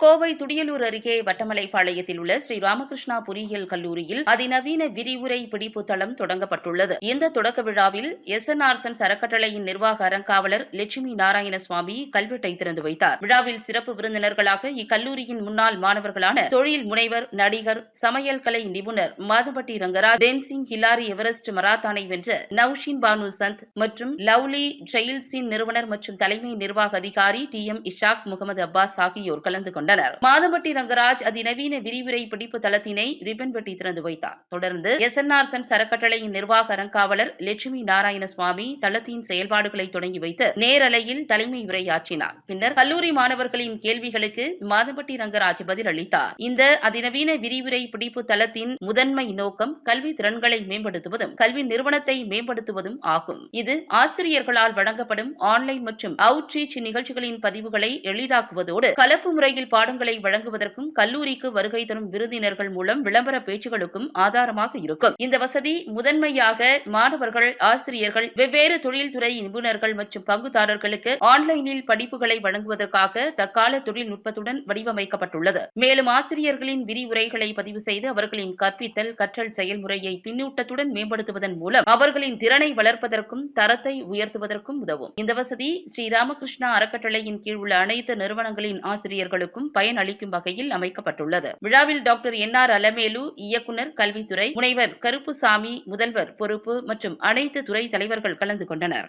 கோவை துடியலூர் அருகே வட்டமலைப்பாளையத்தில் உள்ள ஸ்ரீ ராமகிருஷ்ணா பொறியியல் கல்லூரியில் அதிநவீன விரிவுரை பிடிப்பு தளம் தொடங்கப்பட்டுள்ளது. இந்த தொடக்க விழாவில் எஸ். என். ஆர்சன் அறக்கட்டளையின் நிர்வாக அறங்காவலர் லட்சுமி நாராயணசுவாமி கல்வெட்டை திறந்து வைத்தார். விழாவில் சிறப்பு விருந்தினர்களாக இக்கல்லூரியின் முன்னாள் மாணவர்களான தொழில் முனைவர் நடிகர் சமையல் கலை நிபுணர் மாதபட்டி ரங்கராஜ் தென்சிங் ஹிலாரி எவரெஸ்ட் மராத்தானை வென்ற நவ்ஷின் பானு சந்த் மற்றும் லவ்லி ஜெயில்சின் நிறுவனர் மற்றும் தலைமை நிர்வாக அதிகாரி டி. எம். இஷாக் முகமது அப்பாஸ் ஆகியோர் கலந்து கொண்டனர். கொண்டனர். மாதம்பட்டி ரங்கராஜ் அதிநவீன விரிவுரை பிடிப்பு தளத்தினை ரிப்பன் வெட்டி திறந்து வைத்தார். தொடர்ந்து எஸ் என் ஆர் சன்ஸ் சரக்கட்டளையின் நிர்வாக அறங்காவலர் லட்சுமி நாராயணசுவாமி தளத்தின் செயல்பாடுகளை தொடங்கி வைத்து நேரலையில் தலைமை உரையாற்றினார். பின்னர் கல்லூரி மாணவர்களின் கேள்விகளுக்கு மாதம்பட்டி ரங்கராஜ் பதிலளித்தார் இந்த அதிநவீன விரிவுரை பிடிப்பு தளத்தின் முதன்மை நோக்கம் கல்வி திறன்களை மேம்படுத்துவதும் கல்வி நிறுவனத்தை மேம்படுத்துவதும் ஆகும். இது ஆசிரியர்களால் வழங்கப்படும் ஆன்லைன் மற்றும் அவுட்ரீச் நிகழ்ச்சிகளின் பதிவுகளை எளிதாக்குவதோடு கலப்பு முறையில் பாடங்களை வழங்குவதற்கும் கல்லூரிக்கு வருகை தரும் விருந்தினர்கள் மூலம் விளம்பர பேச்சுகளுக்கும் ஆதாரமாக இருக்கும். இந்த வசதி முதன்மையாக மாணவர்கள் ஆசிரியர்கள் வெவ்வேறு தொழில்துறை நிபுணர்கள் மற்றும் பங்குதாரர்களுக்கு ஆன்லைனில் படிப்புகளை வழங்குவதற்காக தற்கால தொழில்நுட்பத்துடன் வடிவமைக்கப்பட்டுள்ளது. மேலும் ஆசிரியர்களின் விரிவுரைகளை பதிவு செய்து அவர்களின் கற்பித்தல் கற்றல் செயல்முறையை பின்னூட்டத்துடன் மேம்படுத்துவதன் மூலம் அவர்களின் திறனை வளர்ப்பதற்கும் தரத்தை உயர்த்துவதற்கும் உதவும். இந்த வசதி ஸ்ரீ ராமகிருஷ்ணா அறக்கட்டளையின் கீழ் உள்ள அனைத்து நிறுவனங்களின் ஆசிரியர்களுக்கும் பயன் அளிக்கும் வகையில் அமைக்கப்பட்டுள்ளது. விழாவில் டாக்டர் என் ஆர் அலமேலு இயக்குனர் கல்வித்துறை முனைவர் கருப்புசாமி முதல்வர் பொறுப்பு மற்றும் அனைத்து துறை தலைவர்கள் கலந்து கொண்டனர்.